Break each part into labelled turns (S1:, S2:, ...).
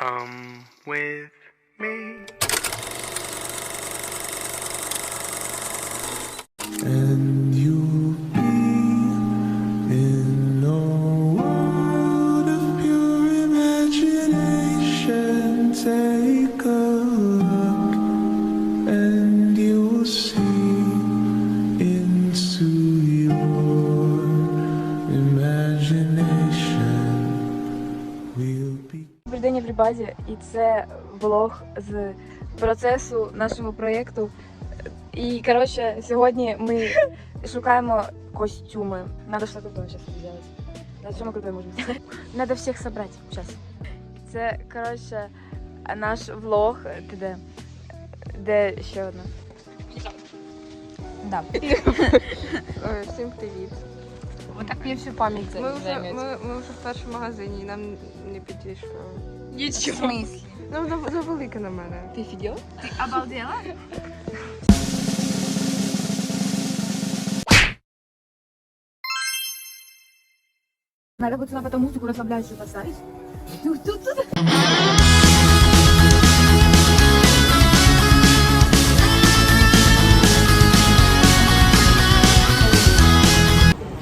S1: Come with me.
S2: And
S3: Добрий! І це влог з процесу нашого проєкту. І коротше, сьогодні ми шукаємо костюми. Надо что-то крутое сделать. Надо что мы крутое можем сделать. Надо всех собрать сейчас. Це, коротше, наш влог. Ти де? Де ще одна? Да.
S4: Всім привіт.
S5: Вот так мне всю память
S4: Ми вже, ми, ми вже в першому магазині, і нам не підійшло.
S5: В смысле?
S4: Ну, за- завелике на мене.
S5: Ты офигела?
S3: Ти обалдела? Надо будет сюда потом музыку расслабляющую поставить. Тут, тут, тут.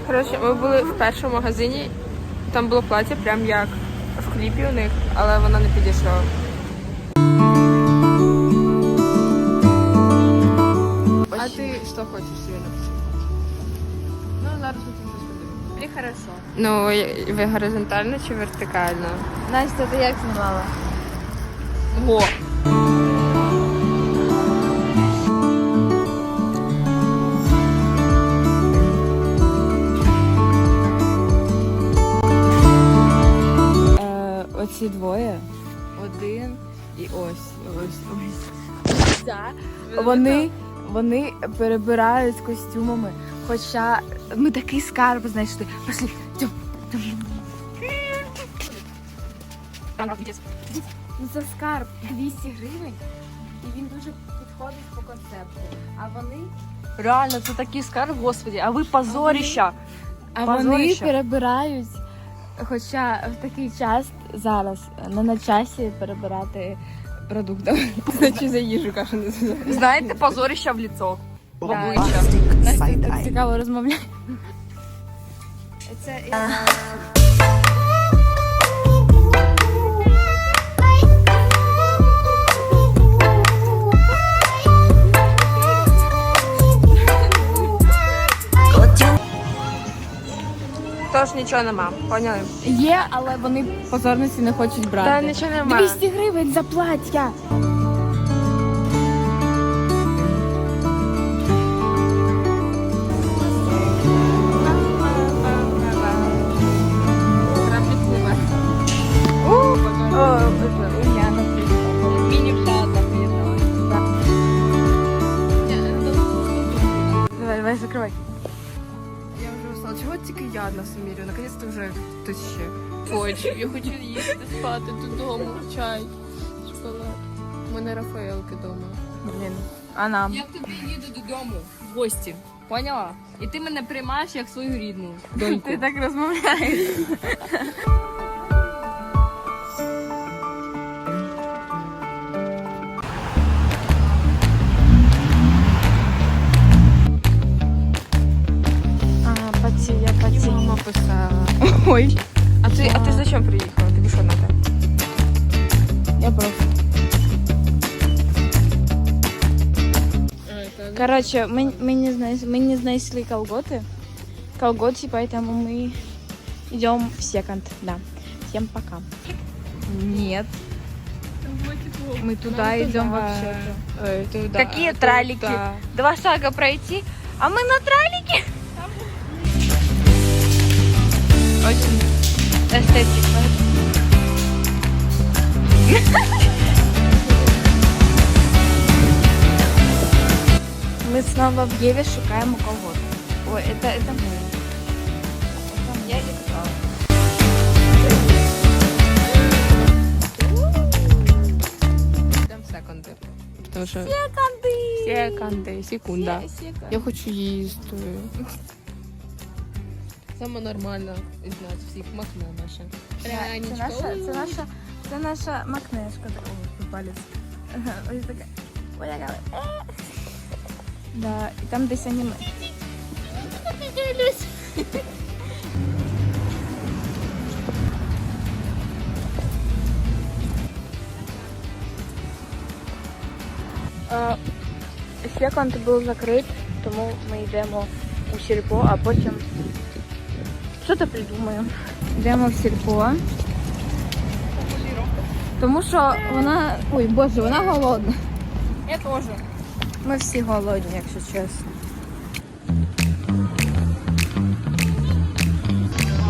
S4: Коротше, ми були в першому магазині, там було плаття, прям як в кліпі у них, але вона не підійшла. А ти що хочеш написати?
S5: Ну, зараз ми там розповімо. Мені хорошо.
S4: Ну, ви горизонтально чи вертикально?
S3: Настя, ти як знімала?
S4: Го.
S3: Е, двоє. Один і ось. Ось ось. Да. Вони, вони перебирають костюмами. Хоча ми такий скарб знайшли. Пошли. Тьом, тьом. Ну це скарб 200 гривень. І він дуже підходить по концепту. А вони,
S5: Реально, це такий скарб, господи, а ви позоріща.
S3: а вони
S5: Позорище.
S3: перебирають. Хоча в такий час зараз не на часі перебирати продукти.
S4: Значить за їжу кашу не.
S5: Знаєте, позорища в ліцо. В обличчя.
S3: Настя так цікаво розмовляє. Це
S4: Тож нічого нема, поняли?
S3: є, але вони позорниці не хочуть брати.
S4: Та нічого нема.
S3: 200 гривень за плаття.
S4: Одна сумірю? Наконець-то вже хтось ще.
S5: Хочу, я хочу їсти, спати додому, чай, шоколад. У мене Рафаелки вдома.
S3: Блін. А нам?
S5: Я к тобі їду додому в гості. Поняла? І ти мене приймаєш як свою рідну доньку.
S3: Ти так розмовляєш. Ой,
S4: А ти, а ти зачем приїхала? Тобі що надо?
S3: я просто. Короче, мы, мы, не знайс- мы не знайшли колготы. Колготы, поэтому мы идем в секонд. Да. Всем пока. Нет. Мы туда идем вообще-то. Какие тралики? Два шага пройти, а мы на тралике. Эстетично. Мы снова в Еве шукаем колготы. Ой, это, это мы. Это я и кто?
S4: Йдемо в секунди. Тому що... Секунди! Секунди, секунда. Я хочу їсти.
S5: Саме нормально із нас всіх макне наше.
S3: Це наша, це наша Це наша макнешка. Ой, палець. Ось така. Ой, яка. ви- Е. Да, і там десь аніме. Секонд був закрит, тому ми йдемо у сільпо, а потім що-то придумаємо. Йдемо в сільпо. Тому що вона. Ой, боже, вона голодна.
S5: Я теж.
S3: Ми всі голодні, якщо чесно.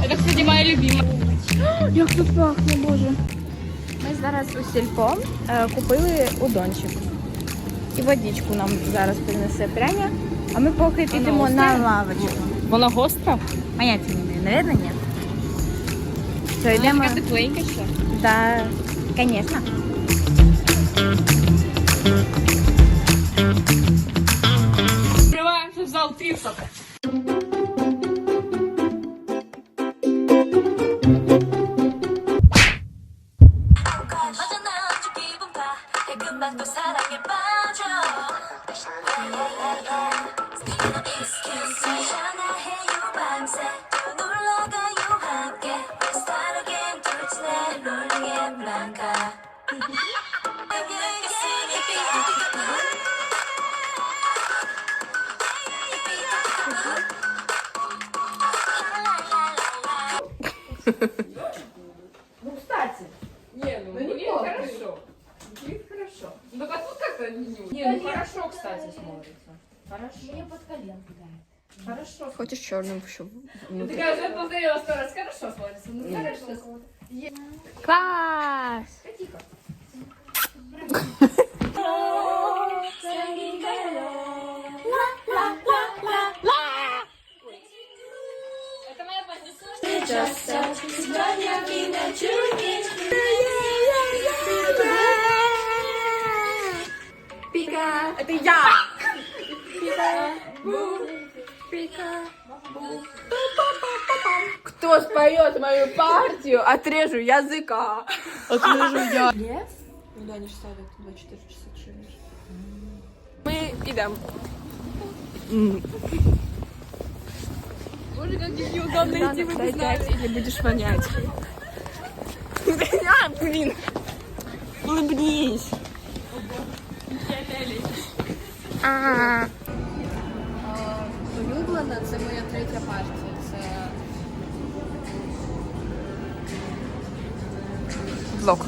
S5: Це, кстати, моя любима.
S3: Як тут пахне, боже. Ми зараз у сільпо е, купили удончик. І водичку нам зараз принесе пряня. А ми поки підемо на лавочку.
S5: Вона гостра?
S3: Поняття не маю, наверное, всередині. То йдемо.
S5: Така тепленька ще?
S3: Да, конечно.
S5: Відкриваємося в зал
S6: трісок. Yeah, yeah, yeah. Skin, skin, sensation.
S5: Не, ну, блин, хорошо. Блин, хорошо. Ну, а тут как-то не Не, ну хорошо, кстати, смотрится. Хорошо. Мне под коленку, да. Хорошо.
S4: Хочеш чорним, щоб
S5: Ты я уже повторила сто раз. Хорошо смотрится. Ну, хорошо.
S3: Клас!
S5: Это
S4: Кто споет мою партию, отрежу языка. Отрежу я. Куда они ставят 24 часа шириш? Ми йдемо. Боже, как неудобно идти, вы не знаете. Или будешь вонять. А, блин. Улыбнись. Улюблена це моя третя партія. Це Влог.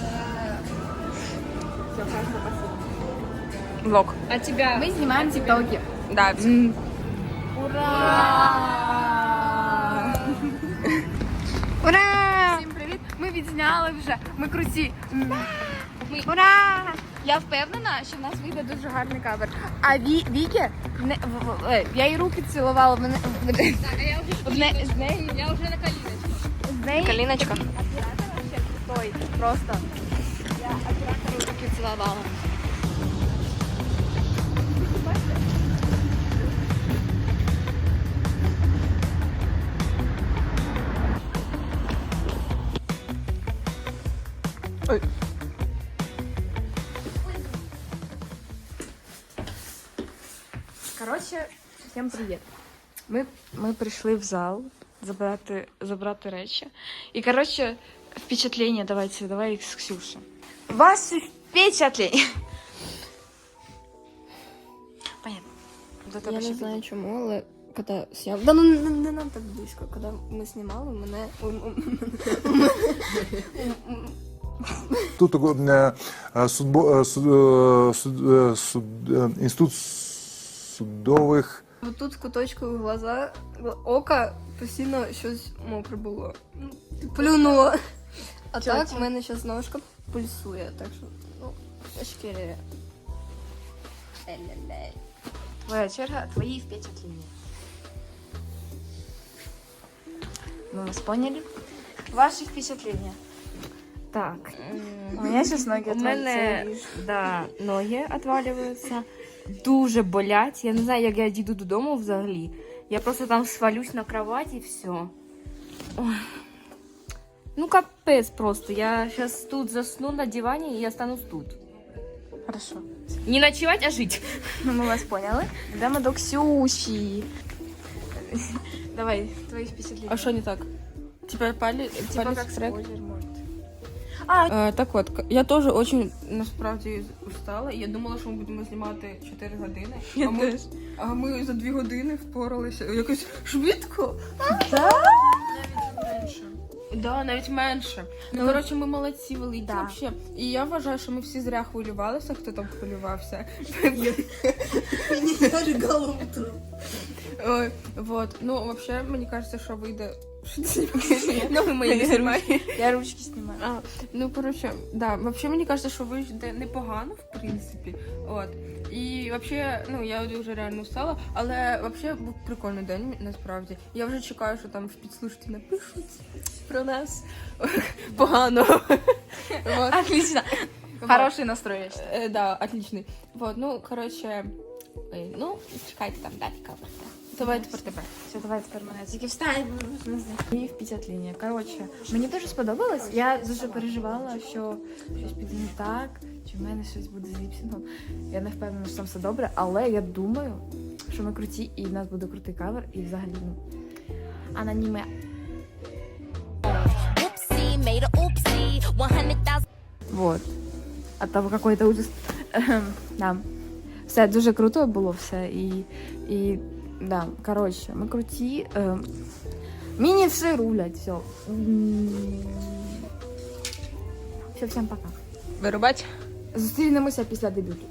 S4: Влог.
S5: А тебя?
S3: Ми знімаємо тіктоки.
S4: Да.
S3: Ура! Всім привіт! Ми відзняли вже. Ми круті. Ми... Ура! Я впевнена, що в нас вийде дуже гарний кавер. А Ві... Вікі, не... в- в- е, я їй руки цілувала. В... мене- в... в... не... з неї...
S5: Я вже на каліночку.
S3: з неї...
S4: Каліночка.
S3: Оператор вообще крутой. Просто. Я оператору руки цілувала. Всім привіт. Ми, ми прийшли в зал забрати, забрати речі. І, коротше, впечатлення давайте, давай з Ксюші. Ваші впечатлення. Понятно.
S4: Я не знаю чому, але коли зняв. Да ну не, не нам так близько. Коли ми знімали, мене.
S7: Тут судбо, суд, суд, суд, інститут судових
S4: Вот тут в куточку глаза, ока постійно щось мокре було. Плюнуло. А так в мене зараз ножка пульсує, так що, ну, шкіряє. Еле-лей.
S3: Твоя черга, твои впечатления. Мы вас поняли. Ваши впечатления.
S8: Так,
S3: У меня сейчас ноги
S8: у мене да, ноги відвалюються, дуже болять. Я не знаю, як я дійду додому взагалі. Я просто там свалюсь на кровать і все. Ой. Ну, капець просто. Я зараз тут засну на дивані і я останусь тут.
S3: Хорошо.
S8: Не ночувати, а жити.
S3: Ми вас поняли. Йдемо до Ксюші. Давай, твої впечатлення.
S4: А що не так? Тепер палі,
S3: Типа
S4: палець
S3: как
S4: вперед?
S3: спойлер, Может.
S4: Е, так от, я теж дуже насправді устала. Я думала, що ми будемо знімати 4 години. а, ми, а ми за 2 години впоралися якось швидко. Да, навіть менше. Ну, коротше, ми молодці великі
S3: Да.
S4: вообще. І я вважаю, що ми всі зря хвилювалися, хто там хвилювався. Ой, вот. Ну, вообще, мені кажется, що вийде. Ну, ми не знімаємо.
S3: Я ручки снимаю.
S4: А, ну, коротше, да, вообще мені кажется, що вийде непогано, в принципі. От. І вообще, ну, я дуже реально устала, але вообще був прикольний день, насправді. Я вже чекаю, що там в підслушці напишуть про нас. Погано.
S3: Отлично. Хороший настрой, я.
S4: Е, Да, отличний. Вот, ну, коротше, ой, ну, чекайте там далі Давай тепер тебе.
S3: Все, давай тепер мене тільки встань. Мені впечатлення. Коротше, мені дуже сподобалось. Я дуже переживала, що щось піде не так, чи в мене щось буде з ліпсингом. Я не впевнена, що там все добре, але я думаю, що ми круті і в нас буде крутий кавер, і взагалі ну, аноніме.
S6: Oopsie, made a oopsie. 100,000.
S3: Вот. А там какой-то ужас. Да. Все дуже круто було все. І, і да, короче, ми круті. Ем, міні все рулять, все. Все, всім пока.
S4: Вирубать?
S3: Зустрінемося після дебюту.